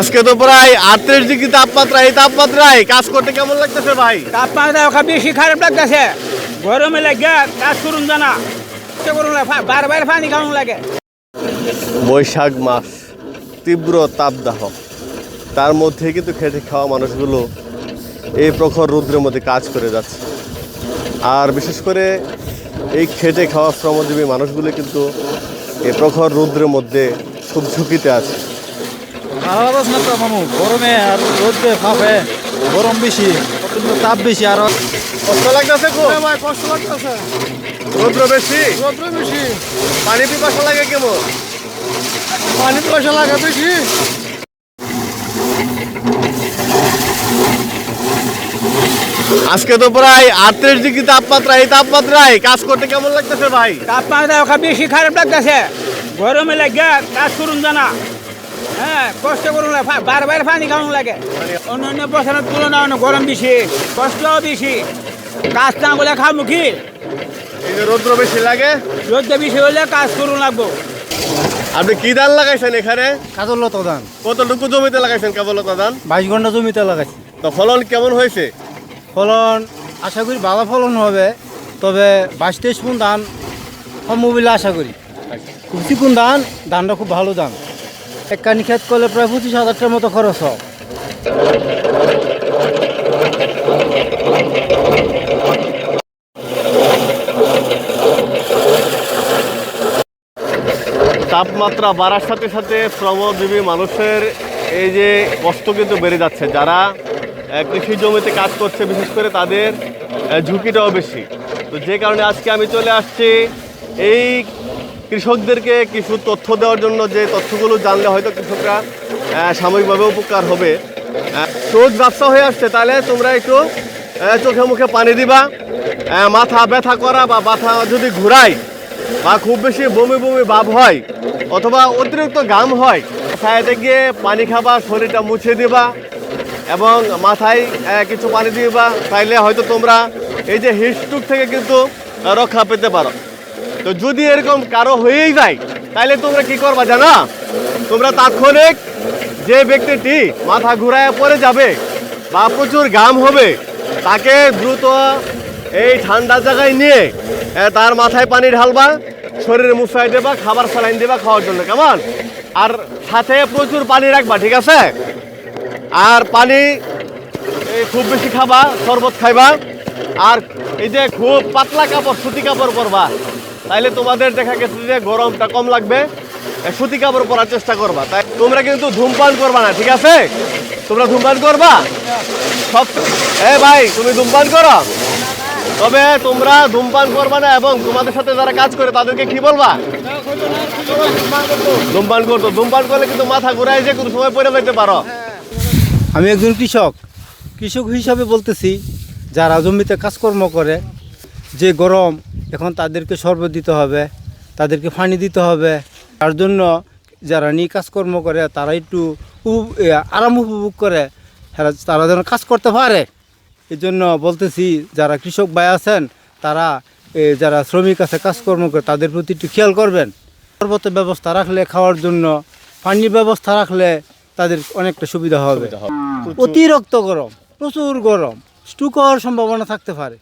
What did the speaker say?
আজকে তো প্রায় আটত্রিশ ডিগ্রি তাপমাত্রা এই তাপমাত্রায় কাজ করতে কেমন লাগতেছে ভাই? তাপমাত্রা ওখানে বেশি খারাপ লাগতেছে। গরমে লাগে কাজ করুন জানা। করুন বারবার পানি খাওয়ান লাগে। বৈশাখ মাস তীব্র তাপদাহ। তার মধ্যে কিন্তু খেটে খাওয়া মানুষগুলো এই প্রখর রৌদ্রের মধ্যে কাজ করে যাচ্ছে। আর বিশেষ করে এই খেটে খাওয়া শ্রমজীবী মানুষগুলো কিন্তু এই প্রখর রৌদ্রের মধ্যে খুব ঝুঁকিতে আছে। আলাদা না তো মামু গরমে আর রোদে ফাঁপে গরম বেশি প্রচণ্ড তাপ বেশি আর কষ্ট লাগতেছে ভাই কষ্ট লাগতেছে। রৌদ্র বেশি? রোদ্র বেশি। পানি পিপাসা লাগে কেমন? পানি পয়সা লাগে বেশি। আজকে তো প্রায় আটত্রিশ ডিগ্রি তাপমাত্রা এই তাপমাত্রায় কাজ করতে কেমন লাগতেছে ভাই? তাপমাত্রা ওখানে বেশি খারাপ লাগতেছে। গরমে লাগে কাজ করুন জানা। হ্যাঁ কষ্ট করুন বারবার পানি খাওয়ান লাগে। অন্য অন্য বছরের তুলনায় অনেক গরম বেশি কষ্টও বেশি। কাজ না বলে যে রৌদ্র বেশি লাগে। রোদে বেশি হলে কাজ করুন লাগবো। আপনি কি ধান লাগাইছেন এখানে? কাজল লতা ধান। কতটুকু জমিতে লাগাইছেন কেবলতা ধান? বাইশ ঘণ্টা জমিতে লাগাইছি। তো ফলন কেমন হয়েছে? ফলন আশা করি ভালো ফলন হবে তবে বাইশ তেইশ পুন ধান বলে আশা করি। খুব চিকুন ধান ধানটা খুব ভালো ধান। এক কানি খেত করলে প্রায় পঁচিশ হাজারটার মতো খরচ হয়। তাপমাত্রা বাড়ার সাথে সাথে শ্রমজীবী মানুষের এই যে কষ্ট কিন্তু বেড়ে যাচ্ছে। যারা কৃষি জমিতে কাজ করছে, বিশেষ করে তাদের ঝুঁকিটাও বেশি। তো যে কারণে আজকে আমি চলে আসছি এই কৃষকদেরকে কিছু তথ্য দেওয়ার জন্য যে তথ্যগুলো জানলে হয়তো কৃষকরা সাময়িকভাবে উপকার হবে। রোজ ব্যবসা হয়ে আসছে, তাহলে তোমরা একটু চোখে মুখে পানি দিবা। মাথা ব্যথা করা বা মাথা যদি ঘুরায় বা খুব বেশি বমি বমি ভাব হয় অথবা অতিরিক্ত ঘাম হয় সাইডে গিয়ে পানি খাবা, শরীরটা মুছে দিবা এবং মাথায় কিছু পানি দিবা, তাইলে হয়তো তোমরা এই যে হিটস্ট্রোক থেকে কিন্তু রক্ষা পেতে পারো। তো যদি এরকম কারও হয়েই যায়, তাইলে তোমরা কি করবা জানা? তোমরা তাৎক্ষণিক যে ব্যক্তিটি মাথা ঘুরায় পড়ে যাবে বা প্রচুর ঘাম হবে, তাকে দ্রুত এই ঠান্ডা জায়গায় নিয়ে তার মাথায় পানি ঢালবা, শরীরে মুছাই দেবা, খাবার স্যালাইন দেবা খাওয়ার জন্য, কেমন? আর সাথে প্রচুর পানি রাখবা, ঠিক আছে? আর পানি খুব বেশি খাবা, শরবত খাইবা, আর এই যে খুব পাতলা কাপড়, সুতি কাপড় পরবা তাইলে তোমাদের দেখা গেছে যে গরমটা কম লাগবে সুতি কাপড় পরার চেষ্টা করবা। তাই তোমরা কিন্তু ধূমপান করবা না, ঠিক আছে? তোমরা ধূমপান করবা? সব এ ভাই, তুমি ধূমপান করো। তবে তোমরা ধূমপান করবা না এবং তোমাদের সাথে যারা কাজ করে, তাদেরকে কি বলবা? ধূমপান করতো। ধূমপান করলে কিন্তু মাথা ঘুরায় যে কোনো সময় পড়ে যেতে পারো। আমি একজন কৃষক। কৃষক হিসাবে বলতেছি, যারা জমিতে কাজকর্ম করে, যে গরম এখন তাদেরকে শরবত দিতে হবে তাদেরকে পানি দিতে হবে। তার জন্য যারা নিয়ে কাজকর্ম করে তারা একটু আরাম উপভোগ করে। তারা- যেন কাজ করতে পারে। এই জন্য বলতেছি যারা কৃষক ভাই আছেন তারা যারা শ্রমিক আছে কাজকর্ম করে তাদের প্রতি একটু খেয়াল করবেন। শরবতের ব্যবস্থা রাখলে খাওয়ার জন্য পানির ব্যবস্থা রাখলে তাদের অনেকটা সুবিধা হবে। অতিরিক্ত গরম প্রচুর গরম স্টুক হওয়ার সম্ভাবনা থাকতে পারে।